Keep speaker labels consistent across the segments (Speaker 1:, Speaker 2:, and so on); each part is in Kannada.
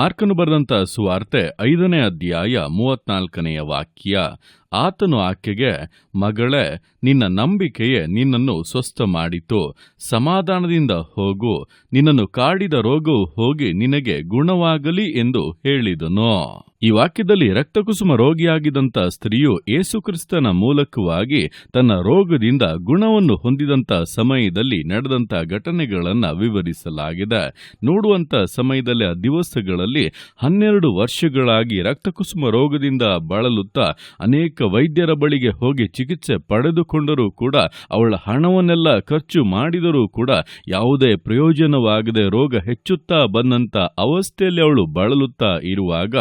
Speaker 1: ಮಾರ್ಕನು ಬರೆದಂತ ಸುವಾರ್ತೆ ಐದನೇ ಅಧ್ಯಾಯ ಮೂವತ್ನಾಲ್ಕನೆಯ ವಾಕ್ಯ. ಆತನು ಆಕೆಗೆ, ಮಗಳೇ, ನಿನ್ನ ನಂಬಿಕೆಯೇ ನಿನ್ನನ್ನು ಸ್ವಸ್ಥ ಮಾಡಿತು ಸಮಾಧಾನದಿಂದ ಹೋಗು. ನಿನ್ನನ್ನು ಕಾಡಿದ ರೋಗವು ಹೋಗಿ ನಿನಗೆ ಗುಣವಾಗಲಿ ಎಂದು ಹೇಳಿದನು. ಈ ವಾಕ್ಯದಲ್ಲಿ ರಕ್ತಕುಸುಮ ರೋಗಿಯಾಗಿದ್ದಂಥ ಸ್ತ್ರೀಯು ಏಸುಕ್ರಿಸ್ತನ ಮೂಲಕವಾಗಿ ತನ್ನ ರೋಗದಿಂದ ಗುಣವನ್ನು ಹೊಂದಿದಂಥ ಸಮಯದಲ್ಲಿ ನಡೆದಂಥ ಘಟನೆಗಳನ್ನು ವಿವರಿಸಲಾಗಿದೆ. ನೋಡುವಂತ ಸಮಯದಲ್ಲಿ, ಆ ದಿವಸಗಳಲ್ಲಿ ಹನ್ನೆರಡು ವರ್ಷಗಳಾಗಿ ರಕ್ತಕುಸುಮ ರೋಗದಿಂದ ಬಳಲುತ್ತಾ ಅನೇಕ ವೈದ್ಯರ ಬಳಿಗೆ ಹೋಗಿ ಚಿಕಿತ್ಸೆ ಪಡೆದುಕೊಂಡರೂ ಕೂಡ ಅವಳ ಹಣವನ್ನೆಲ್ಲ ಖರ್ಚು ಮಾಡಿದರೂ ಕೂಡ ಯಾವುದೇ ಪ್ರಯೋಜನವಾಗದೆ ರೋಗ ಹೆಚ್ಚುತ್ತಾ ಬಂದಂತ ಅವಸ್ಥೆಯಲ್ಲಿ ಅವಳು ಬಳಲುತ್ತಾ ಇರುವಾಗ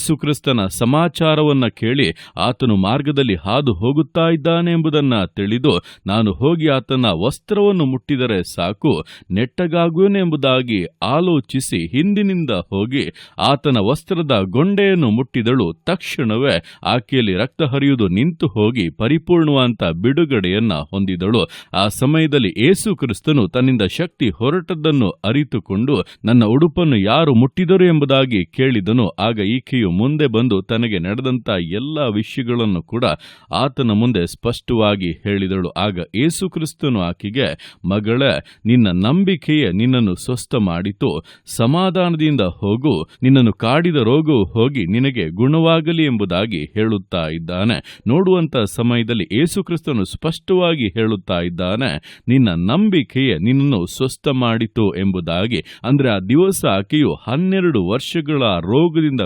Speaker 1: ಯೇಸುಕ್ರಿಸ್ತನ ಸಮಾಚಾರವನ್ನ ಕೇಳಿ ಆತನು ಮಾರ್ಗದಲ್ಲಿ ಹಾದು ಹೋಗುತ್ತಾ ಇದ್ದಾನೆ ಎಂಬುದನ್ನ ತಿಳಿದು ನಾನು ಹೋಗಿ ಆತನ ವಸ್ತ್ರವನ್ನು ಮುಟ್ಟಿದರೆ ಸಾಕು ನೆಟ್ಟಗಾಗುವೆನೆಂಬುದಾಗಿ ಆಲೋಚಿಸಿ ಹಿಂದಿನಿಂದ ಹೋಗಿ ಆತನ ವಸ್ತ್ರದ ಗೊಂಡೆಯನ್ನು ಮುಟ್ಟಿದಳು. ತಕ್ಷಣವೇ ಆಕೆಯಲ್ಲಿ ರಕ್ತ ಹರಿಯುವುದು ನಿಂತು ಹೋಗಿ ಪರಿಪೂರ್ಣವಂತ ಬಿಡುಗಡೆಯನ್ನ ಹೊಂದಿದಳು. ಆ ಸಮಯದಲ್ಲಿ ಏಸು ಕ್ರಿಸ್ತನು ತನ್ನಿಂದ ಶಕ್ತಿ ಹೊರಟದ್ದನ್ನು ಅರಿತುಕೊಂಡು ನನ್ನ ಉಡುಪನ್ನು ಯಾರು ಮುಟ್ಟಿದರು ಎಂಬುದಾಗಿ ಕೇಳಿದನು. ಆಗ ಈಕೆಯು ಮುಂದೆ ಬಂದು ತನಗೆ ನಡೆದಂತ ಎಲ್ಲ ವಿಷಯಗಳನ್ನು ಕೂಡ ಆತನ ಮುಂದೆ ಸ್ಪಷ್ಟವಾಗಿ ಹೇಳಿದಳು. ಆಗ ಏಸು ಕ್ರಿಸ್ತನು ಆಕೆಗೆ, ಮಗಳೇ, ನಿನ್ನ ನಂಬಿಕೆಯೇ ನಿನ್ನನ್ನು ಸ್ವಸ್ಥ ಮಾಡಿತು. ಸಮಾಧಾನದಿಂದ ಹೋಗು. ನಿನ್ನನ್ನು ಕಾಡಿದ ರೋಗವು ಹೋಗಿ ನಿನಗೆ ಗುಣವಾಗಲಿ ಎಂಬುದಾಗಿ ಹೇಳುತ್ತಾ ಇದ್ದಾನೆ. ನೋಡುವಂತ ಸಮಯದಲ್ಲಿ ಏಸುಕ್ರಿಸ್ತನು ಸ್ಪಷ್ಟವಾಗಿ ಹೇಳುತ್ತಾ ಇದ್ದಾನೆ, ನಿನ್ನ ನಂಬಿಕೆಯೇ ನಿನ್ನನ್ನು ಸ್ವಸ್ಥ ಮಾಡಿತು ಎಂಬುದಾಗಿ. ಅಂದ್ರೆ ಆ ದಿವಸ ಆಕೆಯು ಹನ್ನೆರಡು ವರ್ಷಗಳ ರೋಗದಿಂದ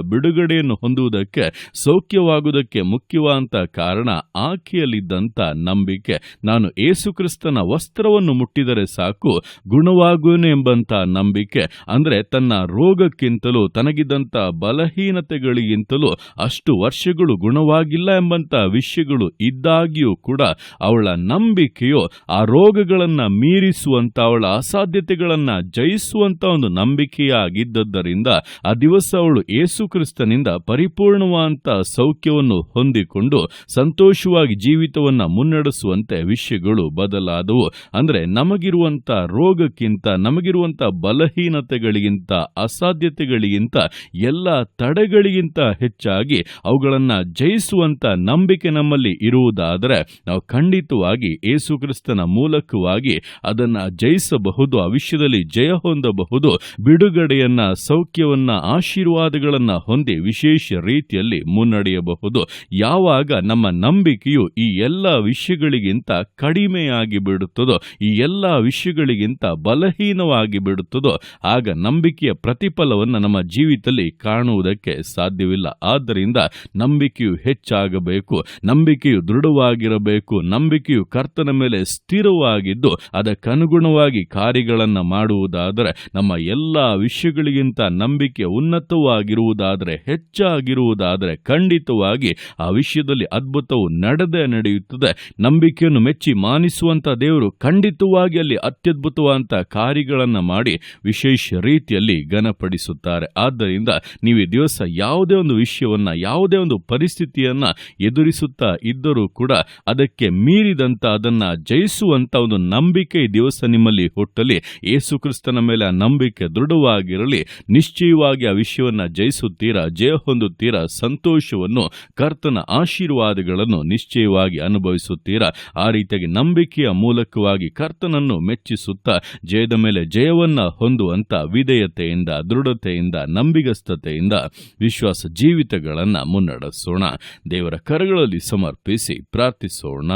Speaker 1: ಹೊಂದುವುದಕ್ಕೆ ಸೌಖ್ಯವಾಗುವುದಕ್ಕೆ ಮುಖ್ಯವಾದಂತ ಕಾರಣ ಆಕೆಯಲ್ಲಿದ್ದಂಥ ನಂಬಿಕೆ. ನಾನು ಏಸುಕ್ರಿಸ್ತನ ವಸ್ತ್ರವನ್ನು ಮುಟ್ಟಿದರೆ ಸಾಕು, ಗುಣವಾಗುವನು ಎಂಬಂತ ನಂಬಿಕೆ. ಅಂದ್ರೆ ತನ್ನ ರೋಗಕ್ಕಿಂತಲೂ ತನಗಿದ್ದಂತ ಬಲಹೀನತೆಗಳಿಗಿಂತಲೂ ಅಷ್ಟು ವರ್ಷಗಳು ಗುಣವಾಗಿಲ್ಲ ಎಂಬಂತ ವಿಷಯಗಳು ಇದ್ದಾಗಿಯೂ ಕೂಡ ಅವಳ ನಂಬಿಕೆಯು ಆ ರೋಗಗಳನ್ನ ಮೀರಿಸುವಂತ, ಅವಳ ಅಸಾಧ್ಯತೆಗಳನ್ನ ಜಯಿಸುವಂತ ಒಂದು ನಂಬಿಕೆಯಾಗಿದ್ದದ್ದರಿಂದ ಆ ದಿವಸ ಅವಳು ಏಸುಕ್ರಿಸ್ತನಿಂದ ಪರಿಪೂರ್ಣವಾದಂತ ಸೌಖ್ಯವನ್ನು ಹೊಂದಿಕೊಂಡು ಸಂತೋಷವಾಗಿ ಜೀವಿತವನ್ನ ಮುನ್ನಡೆಸುವಂತೆ ವಿಷಯಗಳು ಬದಲಾದವು. ಅಂದ್ರೆ ನಮಗಿರುವಂತ ರೋಗಕ್ಕಿಂತ ನಮಗಿರುವಂತ ಬಲಹೀನತೆಗಳಿಗಿಂತ, ಅಸಾಧ್ಯತೆಗಳಿಗಿಂತ, ಎಲ್ಲ ತಡೆಗಳಿಗಿಂತ ಹೆಚ್ಚಾಗಿ ಅವುಗಳನ್ನ ಜಯಿಸುವಂತ ನಂಬಿಕೆ ನಮ್ಮಲ್ಲಿ ಇರುವುದಾದರೆ ನಾವು ಖಂಡಿತವಾಗಿ ಯೇಸುಕ್ರಿಸ್ತನ ಮೂಲಕವಾಗಿ ಅದನ್ನ ಜಯಿಸಬಹುದು, ಆ ವಿಷಯದಲ್ಲಿ ಜಯ ಹೊಂದಬಹುದು, ಬಿಡುಗಡೆಯನ್ನ, ಸೌಖ್ಯವನ್ನ, ಆಶೀರ್ವಾದಗಳನ್ನ ಹೊಂದಿ ವಿಶೇಷ ರೀತಿಯಲ್ಲಿ ಮುನ್ನಡೆಯಬಹುದು. ಯಾವಾಗ ನಮ್ಮ ನಂಬಿಕೆಯು ಈ ಎಲ್ಲ ವಿಷಯಗಳಿಗಿಂತ ಕಡಿಮೆಯಾಗಿ ಬಿಡುತ್ತದೋ, ಈ ಎಲ್ಲ ವಿಷಯಗಳಿಗಿಂತ ಬಲಹೀನವಾಗಿ ಬಿಡುತ್ತದೋ, ಆಗ ನಂಬಿಕೆಯ ಪ್ರತಿಫಲವನ್ನು ನಮ್ಮ ಜೀವಿತದಲ್ಲಿ ಕಾಣುವುದಕ್ಕೆ ಸಾಧ್ಯವಿಲ್ಲ. ಆದ್ದರಿಂದ ನಂಬಿಕೆಯು ಹೆಚ್ಚಾಗಬೇಕು, ನಂಬಿಕೆಯು ದೃಢವಾಗಿರಬೇಕು, ನಂಬಿಕೆಯು ಕರ್ತನ ಮೇಲೆ ಸ್ಥಿರವಾಗಿದ್ದು, ಅದಕ್ಕನುಗುಣವಾಗಿ ಕಾರ್ಯಗಳನ್ನು ಮಾಡುವುದಾದರೆ, ನಮ್ಮ ಎಲ್ಲ ವಿಷಯಗಳಿಗಿಂತ ನಂಬಿಕೆ ಉನ್ನತವಾಗಿರುವುದಾದರೆ ಹೆಚ್ಚಾಗಿರುವುದಾದರೆ ಖಂಡಿತವಾಗಿ ಆ ವಿಷಯದಲ್ಲಿ ಅದ್ಭುತವು ನಡೆದೇ ನಡೆಯುತ್ತದೆ. ನಂಬಿಕೆಯನ್ನು ಮೆಚ್ಚಿ ಮಾನಿಸುವಂಥ ದೇವರು ಖಂಡಿತವಾಗಿ ಅಲ್ಲಿ ಅತ್ಯದ್ಭುತವಾದಂಥ ಕಾರ್ಯಗಳನ್ನು ಮಾಡಿ ವಿಶೇಷ ರೀತಿಯಲ್ಲಿ ಘನಪಡಿಸುತ್ತಾರೆ. ಆದ್ದರಿಂದ ನೀವು ಈ ದಿವಸ ಯಾವುದೇ ಒಂದು ವಿಷಯವನ್ನು, ಯಾವುದೇ ಒಂದು ಪರಿಸ್ಥಿತಿಯನ್ನ ಎದುರಿಸುತ್ತಾ ಇದ್ದರೂ ಕೂಡ ಅದಕ್ಕೆ ಮೀರಿದಂತ ಅದನ್ನ ಜಯಿಸುವಂತ ಒಂದು ನಂಬಿಕೆ ಈ ದಿವಸ ನಿಮ್ಮಲ್ಲಿ ಹುಟ್ಟಲಿ. ಯೇಸುಕ್ರಿಸ್ತನ ಮೇಲೆ ಆ ನಂಬಿಕೆ ದೃಢವಾಗಿರಲಿ. ನಿಶ್ಚಯವಾಗಿ ಆ ವಿಷಯವನ್ನ ಜಯಿಸುತ್ತೀರಾ? ಜಯ ಹೊಂದುತ್ತೀರಾ? ಸಂತೋಷವನ್ನು ಕರ್ತನ ಆಶೀರ್ವಾದಗಳನ್ನು ನಿಶ್ಚಯವಾಗಿ ಅನುಭವಿಸುತ್ತೀರಾ? ಆ ರೀತಿಯಾಗಿ ನಂಬಿಕೆಯ ಮೂಲಕವಾಗಿ ಕರ್ತನನ್ನು ಮೆಚ್ಚಿಸುತ್ತಾ, ಜಯದ ಮೇಲೆ ಜಯವನ್ನ ಹೊಂದುವಂತ ವಿಧೇಯತೆಯಿಂದ, ದೃಢತೆಯಿಂದ, ನಂಬಿಗಸ್ತತೆಯಿಂದ ವಿಶ್ವಾಸ ಜೀವಿತಗಳನ್ನ ಮುನ್ನಡೆಸೋಣ. ದೇವರ ಕರಗಳಲ್ಲಿ ಸಮರ್ಪಿಸಿ ಪ್ರಾರ್ಥಿಸೋಣ.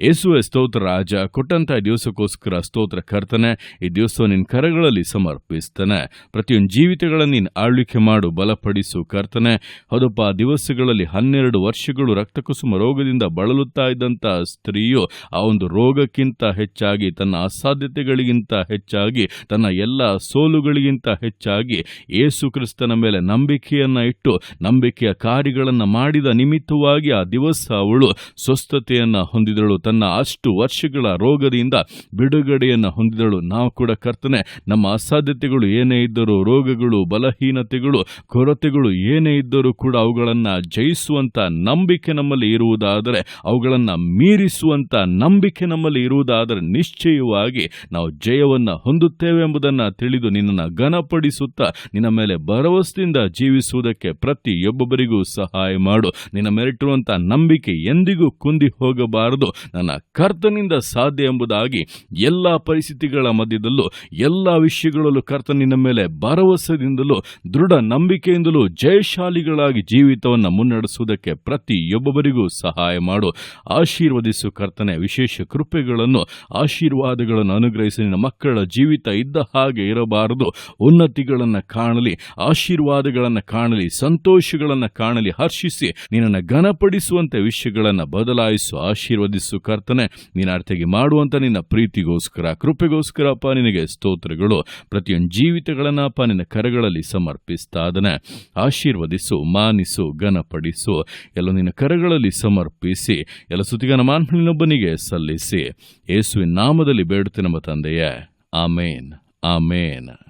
Speaker 1: ಯೇಸುವೆ ಸ್ತೋತ್ರ, ರಾಜ, ಕೊಟ್ಟಂತ ದಿವಸಕ್ಕೋಸ್ಕರ ಸ್ತೋತ್ರ ಕರ್ತನೆ, ಈ ದಿವಸ ನಿನ್ನ ಕರಗಳಲ್ಲಿ ಸಮರ್ಪಿಸ್ತಾನೆ. ಪ್ರತಿಯೊಂದು ಜೀವಿತಗಳನ್ನು ನೀನು ಆಳ್ವಿಕೆ ಮಾಡು, ಬಲಪಡಿಸು ಕರ್ತನೆ. ಹೌದಪ್ಪ ದಿವಸಗಳಲ್ಲಿ ಹನ್ನೆರಡು ವರ್ಷಗಳು ರಕ್ತಕುಸುಮ ರೋಗದಿಂದ ಬಳಲುತ್ತಾ ಇದ್ದಂಥ ಸ್ತ್ರೀಯು, ಆ ಒಂದು ರೋಗಕ್ಕಿಂತ ಹೆಚ್ಚಾಗಿ, ತನ್ನ ಅಸಾಧ್ಯತೆಗಳಿಗಿಂತ ಹೆಚ್ಚಾಗಿ, ತನ್ನ ಎಲ್ಲ ಸೋಲುಗಳಿಗಿಂತ ಹೆಚ್ಚಾಗಿ ಏಸು ಕ್ರಿಸ್ತನ ಮೇಲೆ ನಂಬಿಕೆಯನ್ನ ಇಟ್ಟು, ನಂಬಿಕೆಯ ಕಾರ್ಯಗಳನ್ನು ಮಾಡಿದ ನಿಮಿತ್ತವಾಗಿ ಆ ದಿವಸ ಅವಳು ಸ್ವಸ್ಥತೆಯನ್ನು ಹೊಂದಿದಳು. ತನ್ನ ಅಷ್ಟು ವರ್ಷಗಳ ರೋಗದಿಂದ ಬಿಡುಗಡೆಯನ್ನು ಹೊಂದಿದಳು. ನಾವು ಕೂಡ ಕರ್ತನೆ, ನಮ್ಮ ಅಸಾಧ್ಯತೆಗಳು ಏನೇ ಇದ್ದರೂ, ರೋಗಗಳು, ಬಲಹೀನತೆಗಳು, ಕೊರತೆಗಳು ಏನೇ ಇದ್ದರೂ ಕೂಡ ಅವುಗಳನ್ನು ಜಯಿಸುವಂಥ ನಂಬಿಕೆ ನಮ್ಮಲ್ಲಿ ಇರುವುದಾದರೆ, ಅವುಗಳನ್ನು ಮೀರಿಸುವಂಥ ನಂಬಿಕೆ ನಮ್ಮಲ್ಲಿ ಇರುವುದಾದರೆ ನಿಶ್ಚಯವಾಗಿ ನಾವು ಜಯವನ್ನು ಹೊಂದುತ್ತೇವೆ ಎಂಬುದನ್ನು ತಿಳಿದು ನಿನ್ನನ್ನು ಘನಪಡಿಸುತ್ತಾ ನಿನ್ನ ಮೇಲೆ ಭರವಸೆಯಿಂದ ಜೀವಿಸುವುದಕ್ಕೆ ಪ್ರತಿಯೊಬ್ಬೊಬ್ಬರಿಗೂ ಸಹಾಯ ಮಾಡು. ನಿನ್ನ ಮೇಲಿಟ್ಟಿರುವಂಥ ನಂಬಿಕೆ ಎಂದಿಗೂ ಕುಂದಿ ಹೋಗಬಾರದು ನನ್ನ ಕರ್ತನಿಂದ ಸಾಧ್ಯ ಎಂಬುದಾಗಿ ಎಲ್ಲ ಪರಿಸ್ಥಿತಿಗಳ ಮಧ್ಯದಲ್ಲೂ, ಎಲ್ಲ ವಿಷಯಗಳಲ್ಲೂ ಕರ್ತನಿನ ಮೇಲೆ ಭರವಸೆಯಿಂದಲೂ, ದೃಢ ನಂಬಿಕೆಯಿಂದಲೂ ಜಯಶಾಲಿಗಳಾಗಿ ಜೀವಿತವನ್ನು ಮುನ್ನಡೆಸುವುದಕ್ಕೆ ಪ್ರತಿಯೊಬ್ಬರಿಗೂ ಸಹಾಯ ಮಾಡು. ಆಶೀರ್ವದಿಸು ಕರ್ತನೆ, ವಿಶೇಷ ಕೃಪೆಗಳನ್ನು, ಆಶೀರ್ವಾದಗಳನ್ನು ಅನುಗ್ರಹಿಸಿ ನಿನ್ನ ಮಕ್ಕಳ ಜೀವಿತ ಇದ್ದ ಹಾಗೆ ಇರಬಾರದು. ಉನ್ನತಿಗಳನ್ನು ಕಾಣಲಿ, ಆಶೀರ್ವಾದಗಳನ್ನು ಕಾಣಲಿ, ಸಂತೋಷಗಳನ್ನು ಕಾಣಲಿ, ಹರ್ಷಿಸಿ ನಿನ್ನನ್ನು ಘನಪಡಿಸುವಂತೆ ವಿಷಯಗಳನ್ನು ಬದಲಾಯಿಸು, ಆಶೀರ್ವದಿಸು ಕರ್ತನೆ, ನೀನು ಅರ್ಥಗೆ ಮಾಡುವಂತ ನಿನ್ನ ಪ್ರೀತಿಗೋಸ್ಕರ, ಕೃಪೆಗೋಸ್ಕರ ಅಪ್ಪ, ನಿನಗೆ ಸ್ತೋತ್ರಗಳು. ಪ್ರತಿಯೊಂದು ಜೀವಿತಗಳನ್ನ ಅಪ್ಪ, ನಿನ್ನ ಕರಗಳಲ್ಲಿ ಸಮರ್ಪಿಸ್ತಾದನೆ. ಆಶೀರ್ವದಿಸು, ಮಾನಿಸು, ಘನಪಡಿಸು. ಎಲ್ಲ ನಿನ್ನ ಕರಗಳಲ್ಲಿ ಸಮರ್ಪಿಸಿ, ಎಲ್ಲ ಸುತ್ತಿಗನ ಮಾನ್ಮನಿನೊಬ್ಬನಿಗೆ ಸಲ್ಲಿಸಿ. ಯೇಸುವಿನ ನಾಮದಲ್ಲಿ ಬೇಡುತ್ತೆ ನಮ್ಮ ತಂದೆಯೇ. ಆಮೇನ್ ಆಮೇನ್.